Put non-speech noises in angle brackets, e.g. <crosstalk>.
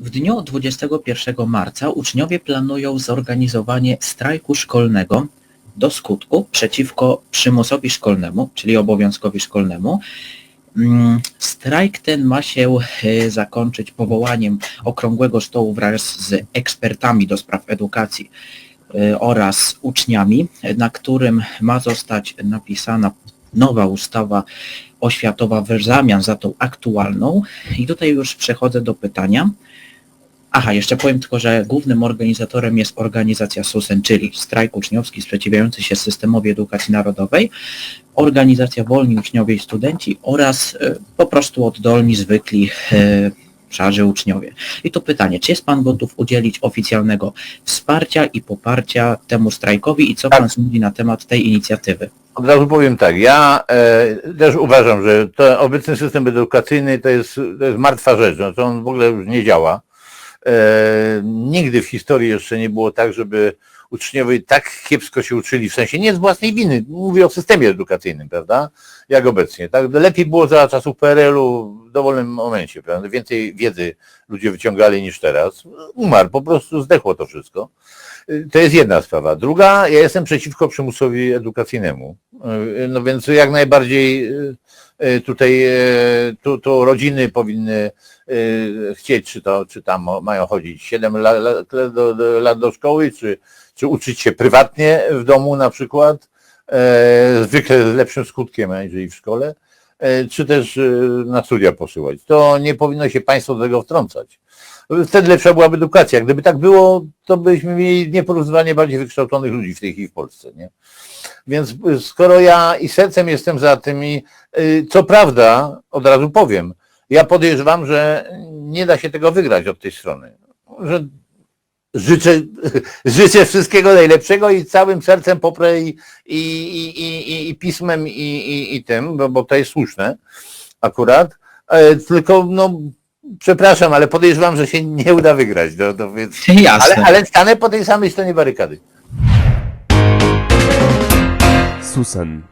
W dniu 21 marca uczniowie planują zorganizowanie strajku szkolnego do skutku przeciwko przymusowi szkolnemu, czyli obowiązkowi szkolnemu. Mm, Strajk ten ma się e, zakończyć powołaniem okrągłego stołu wraz z ekspertami do spraw edukacji e, oraz uczniami, na którym ma zostać napisana nowa ustawa oświatowa w zamian za tą aktualną. I tutaj już przechodzę do pytania. Aha, jeszcze powiem tylko, że głównym organizatorem jest organizacja SUSEN, czyli strajk uczniowski sprzeciwiający się systemowi edukacji narodowej, organizacja Wolni Uczniowie i Studenci oraz e, po prostu oddolni, zwykli e, szarzy uczniowie. I to pytanie, czy jest Pan gotów udzielić oficjalnego wsparcia i poparcia temu strajkowi i co Pan sądzi na temat tej inicjatywy? Od razu powiem tak, ja e, też uważam, że to obecny system edukacyjny to jest, to jest martwa rzecz, no to on w ogóle już nie działa. E, nigdy w historii jeszcze nie było tak, żeby uczniowie tak kiepsko się uczyli, w sensie nie z własnej winy, mówię o systemie edukacyjnym, prawda, jak obecnie. Tak, lepiej było za czasów PRL-u w dowolnym momencie, prawda? więcej wiedzy ludzie wyciągali niż teraz. Umarł, po prostu zdechło to wszystko. Y, To jest jedna sprawa. Druga, ja jestem przeciwko przymusowi edukacyjnemu. Y, No więc jak najbardziej tutaj y, tu, tu rodziny powinny y, chcieć, czy to, czy tam mają chodzić 7 lat, lat, do, lat do szkoły, czy, czy uczyć się prywatnie w domu na przykład, e, zwykle z lepszym skutkiem, aniżeli w szkole, e, czy też e, na studia posyłać. To nie powinno się państwo do tego wtrącać. Wtedy lepsza byłaby edukacja. Gdyby tak było, to byśmy mieli nieporównywanie bardziej wykształconych ludzi w tej chwili w Polsce. Nie? Więc skoro ja i sercem jestem za tymi, y, co prawda, od razu powiem, ja podejrzewam, że nie da się tego wygrać od tej strony. Że życzę, <laughs> życzę wszystkiego najlepszego i całym sercem poprę i, i, i, i, i pismem i, i, i tym, bo, bo to jest słuszne akurat. E, Tylko no przepraszam, ale podejrzewam, że się nie uda wygrać. No, no, więc, Jasne. ale, ale stanę po tej samej stronie barykady. Susen.